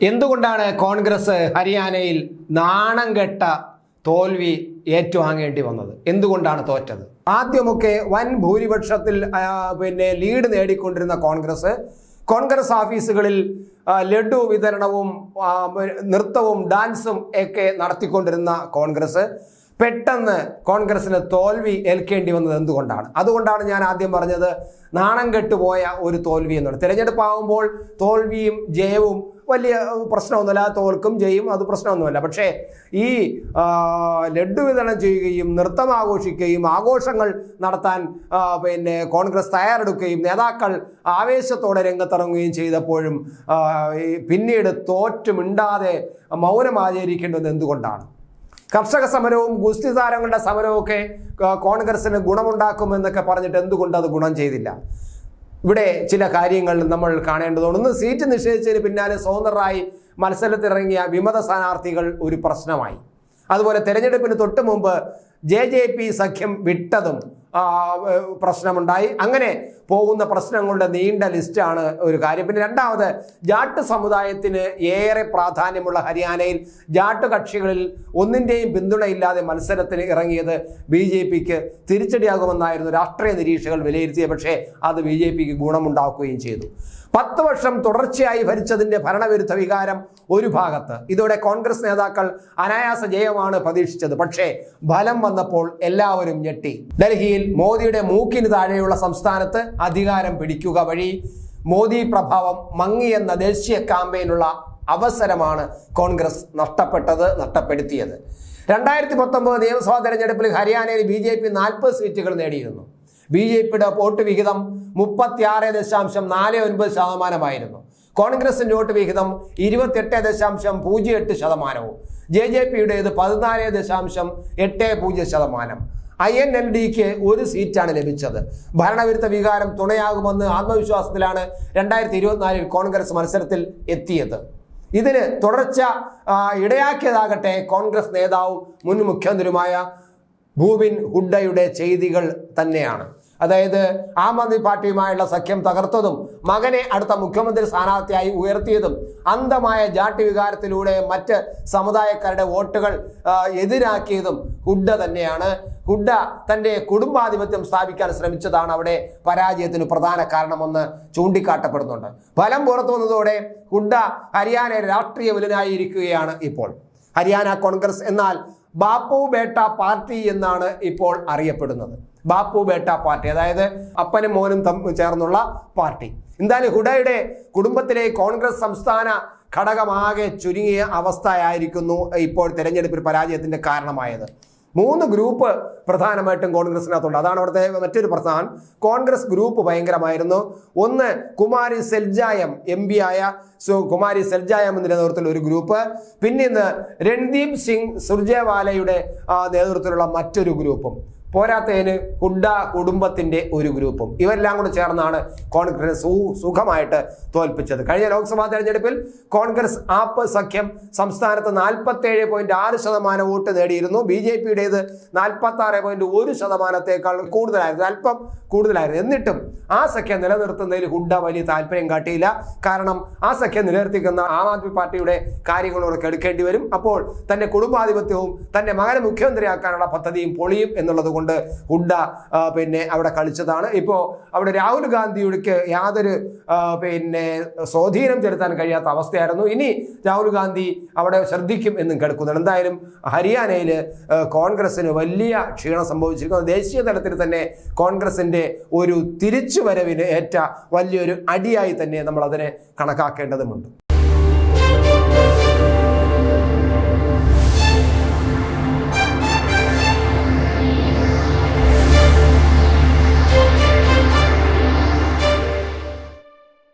എന്തുകൊണ്ടാണ് കോൺഗ്രസ് ഹരിയാനയിൽ നാണം കെട്ട തോൽവി ഏറ്റുവാങ്ങേണ്ടി വന്നത്? എന്തുകൊണ്ടാണ് തോറ്റത്? ആദ്യമൊക്കെ വൻ ഭൂരിപക്ഷത്തിൽ പിന്നെ ലീഡ് നേടിക്കൊണ്ടിരുന്ന കോൺഗ്രസ് കോൺഗ്രസ് ഓഫീസുകളിൽ ലഡു വിതരണവും നൃത്തവും ഡാൻസും ഒക്കെ നടത്തിക്കൊണ്ടിരുന്ന കോൺഗ്രസ് പെട്ടെന്ന് കോൺഗ്രസിന് തോൽവി ഏൽക്കേണ്ടി വന്നത് എന്തുകൊണ്ടാണ്? അതുകൊണ്ടാണ് ഞാൻ ആദ്യം പറഞ്ഞത് നാണം കെട്ടുപോയ ഒരു തോൽവി എന്നുള്ളത്. തിരഞ്ഞെടുപ്പാകുമ്പോൾ തോൽവിയും ജയവും വലിയ പ്രശ്നമൊന്നുമില്ല. തോൽക്കും ചെയ്യും അത് പ്രശ്നമൊന്നുമല്ല. പക്ഷേ ഈ ലഡ്ഡു വിതരണം ചെയ്യുകയും നൃത്തം ആഘോഷിക്കുകയും ആഘോഷങ്ങൾ നടത്താൻ പിന്നെ കോൺഗ്രസ് തയ്യാറെടുക്കുകയും നേതാക്കൾ ആവേശത്തോടെ രംഗത്തിറങ്ങുകയും ചെയ്തപ്പോഴും പിന്നീട് തോറ്റു മിണ്ടാതെ മൗനം ആചരിക്കേണ്ടത് എന്തുകൊണ്ടാണ്? കർഷക സമരവും ഗുസ്തി താരങ്ങളുടെ സമരവും ഒക്കെ കോൺഗ്രസിന് ഗുണമുണ്ടാക്കുമെന്നൊക്കെ പറഞ്ഞിട്ട് എന്തുകൊണ്ട് അത് ഗുണം ചെയ്തില്ല? ഇവിടെ ചില കാര്യങ്ങൾ നമ്മൾ കാണേണ്ടതുണ്ട്. സീറ്റ് നിഷേധിച്ചതിന് പിന്നാലെ സ്വതന്ത്രരായി മത്സരത്തിലിറങ്ങിയ വിമത സ്ഥാനാർത്ഥികൾ ഒരു പ്രശ്നമായി. അതുപോലെ തെരഞ്ഞെടുപ്പിന് തൊട്ട് മുമ്പ് ജെ സഖ്യം വിട്ടതും പ്രശ്നമുണ്ടായി. അങ്ങനെ പോകുന്ന പ്രശ്നങ്ങളുടെ നീണ്ട ലിസ്റ്റാണ് ഒരു കാര്യം. പിന്നെ രണ്ടാമത് ജാട്ട് സമുദായത്തിന് ഏറെ പ്രാധാന്യമുള്ള ഹരിയാനയിൽ ജാട്ട് കക്ഷികളിൽ ഒന്നിന്റെയും പിന്തുണയില്ലാതെ മത്സരത്തിന് ഇറങ്ങിയത് ബി ജെ പിക്ക് തിരിച്ചടിയാകുമെന്നായിരുന്നു രാഷ്ട്രീയ നിരീക്ഷകൾ വിലയിരുത്തിയത് പക്ഷേ അത് ബി ജെ പിക്ക് ഗുണമുണ്ടാക്കുകയും ചെയ്തു. പത്ത് വർഷം തുടർച്ചയായി ഭരിച്ചതിന്റെ ഭരണവിരുദ്ധ വികാരം ഒരു ഭാഗത്ത്. ഇതോടെ കോൺഗ്രസ് നേതാക്കൾ അനായാസ ജയമാണ് പ്രതീക്ഷിച്ചത്. പക്ഷേ ഫലം വന്നപ്പോൾ എല്ലാവരും ഞെട്ടി. ഡൽഹിയിൽ മോദിയുടെ മൂക്കിന് താഴെയുള്ള സംസ്ഥാനത്ത് അധികാരം പിടിക്കുക വഴി മോദി പ്രഭാവം മങ്ങിയെന്ന ദേശീയ ക്യാമ്പയിനുള്ള അവസരമാണ് കോൺഗ്രസ് നഷ്ടപ്പെട്ടത് നഷ്ടപ്പെടുത്തിയത്. രണ്ടായിരത്തി പത്തൊമ്പത് നിയമസഭാ തെരഞ്ഞെടുപ്പിൽ ഹരിയാനയിൽ ബി ജെ പി നാൽപ്പത് സീറ്റുകൾ നേടിയിരുന്നു. ബി ജെ പിയുടെ വോട്ട് വിഹിതം മുപ്പത്തിയാറ് ദശാംശം നാല് ഒൻപത് ശതമാനമായിരുന്നു. കോൺഗ്രസിന്റെ വോട്ട് വിഹിതം ഇരുപത്തെട്ട് ദശാംശം പൂജ്യം എട്ട് ശതമാനവും. ജെ ജെ പിയുടേത് പതിനാല് ദശാംശം എട്ട് പൂജ്യം ശതമാനം. ഐ എൻ എൽ ഡിക്ക് ഒരു സീറ്റാണ് ലഭിച്ചത്. ഭരണവിരുദ്ധ വികാരം തുണയാകുമെന്ന് ആത്മവിശ്വാസത്തിലാണ് രണ്ടായിരത്തി ഇരുപത്തിനാലിൽ കോൺഗ്രസ് മത്സരത്തിൽ എത്തിയത്. ഇതിന് തുടർച്ച ഇടയാക്കിയതാകട്ടെ കോൺഗ്രസ് നേതാവും മുൻ മുഖ്യമന്ത്രിയുമായ ഭൂപിൻ ഹുഡയുടെ ചെയ്തികൾ തന്നെയാണ്. അതായത് ആം ആദ്മി പാർട്ടിയുമായുള്ള സഖ്യം തകർത്തതും മകനെ അടുത്ത മുഖ്യമന്ത്രി സ്ഥാനാർത്ഥിയായി ഉയർത്തിയതും അന്ധമായ ജാട്ടി വികാരത്തിലൂടെ മറ്റ് സമുദായക്കാരുടെ വോട്ടുകൾ എതിരാക്കിയതും ഹുഡ തന്നെയാണ്. ഹുഡ തന്റെ കുടുംബാധിപത്യം സ്ഥാപിക്കാൻ ശ്രമിച്ചതാണ് അവിടെ പരാജയത്തിന് പ്രധാന കാരണമെന്ന് ചൂണ്ടിക്കാട്ടപ്പെടുന്നുണ്ട്. ഫലം പുറത്തു വന്നതോടെ ഹുഡ ഹരിയാന രാഷ്ട്രീയ വിലനായിരിക്കുകയാണ് ഇപ്പോൾ. ഹരിയാന കോൺഗ്രസ് എന്നാൽ ബാപ്പു ബേട്ട പാർട്ടി എന്നാണ് ഇപ്പോൾ അറിയപ്പെടുന്നത്. ബാപ്പു ബേട്ട പാർട്ടി അതായത് അപ്പനും മോനും തമ്മിൽ ചേർന്നുള്ള പാർട്ടി. എന്തായാലും ഹുഡയുടെ കുടുംബത്തിലെ കോൺഗ്രസ് സംസ്ഥാന ഘടകമാകെ ചുരുങ്ങിയ അവസ്ഥയായിരിക്കുന്നു ഇപ്പോൾ തെരഞ്ഞെടുപ്പിൽ പരാജയത്തിന്റെ കാരണമായത്. മൂന്ന് ഗ്രൂപ്പ് പ്രധാനമായിട്ടും കോൺഗ്രസിനകത്തുണ്ട്. അതാണ് അവിടുത്തെ മറ്റൊരു പ്രസ്ഥാനം കോൺഗ്രസ് ഗ്രൂപ്പ് ഭയങ്കരമായിരുന്നു. ഒന്ന് കുമാരി സെൽജായം എം പി ആയ കുമാരി സെൽജായം എന്ന നേതൃത്വത്തിൽ ഒരു ഗ്രൂപ്പ്. പിന്നെ ഇന്ന് രൺദീപ് സിംഗ് സുർജേവാലയുടെ നേതൃത്വത്തിലുള്ള മറ്റൊരു ഗ്രൂപ്പും. പോരാത്തതിന് ഹുഡ കുടുംബത്തിന്റെ ഒരു ഗ്രൂപ്പും. ഇവരെല്ലാം കൂടെ ചേർന്നാണ് കോൺഗ്രസ് സു- സുഖമായിട്ട് തോൽപ്പിച്ചത്. കഴിഞ്ഞ ലോക്സഭാ തെരഞ്ഞെടുപ്പിൽ കോൺഗ്രസ് ആപ്പ് സഖ്യം സംസ്ഥാനത്ത് നാൽപ്പത്തേഴ് പോയിന്റ് ആറ് ശതമാനം വോട്ട് നേടിയിരുന്നു. ബി ജെ പിയുടേത് നാൽപ്പത്തി ആറ് പോയിന്റ് ഒരു ശതമാനത്തേക്കാൾ കൂടുതലായിരുന്നു. അല്പം കൂടുതലായിരുന്നു. എന്നിട്ടും ആ സഖ്യം നിലനിർത്തുന്നതിൽ ഹുഡ വലിയ താല്പര്യം കാട്ടിയില്ല. കാരണം ആ സഖ്യം നിലനിർത്തിക്കുന്ന ആം ആദ്മി പാർട്ടിയുടെ കാര്യങ്ങളോടൊക്കെ എടുക്കേണ്ടി വരും. അപ്പോൾ തന്റെ കുടുംബാധിപത്യവും തന്റെ മകനെ മുഖ്യമന്ത്രിയാക്കാനുള്ള പദ്ധതിയും പൊളിയും എന്നുള്ളത് കൊണ്ട് ഹുഡ പിന്നെ അവിടെ കളിച്ചതാണ്. ഇപ്പോൾ അവിടെ രാഹുൽ ഗാന്ധിയുടെക്ക് യാതൊരു പിന്നെ സ്വാധീനം ചെലുത്താൻ കഴിയാത്ത അവസ്ഥയായിരുന്നു. ഇനി രാഹുൽ ഗാന്ധി അവിടെ ശ്രദ്ധിക്കും എന്നും കേൾക്കുന്നുണ്ട്. എന്തായാലും ഹരിയാനയിൽ കോൺഗ്രസിന് വലിയ ക്ഷീണം സംഭവിച്ചിരിക്കുന്നു. ദേശീയ തലത്തിൽ തന്നെ കോൺഗ്രസിന്റെ ഒരു തിരിച്ചുവരവിന് ഏറ്റ വലിയൊരു അടിയായി തന്നെ നമ്മൾ അതിനെ കണക്കാക്കേണ്ടതുമുണ്ട്.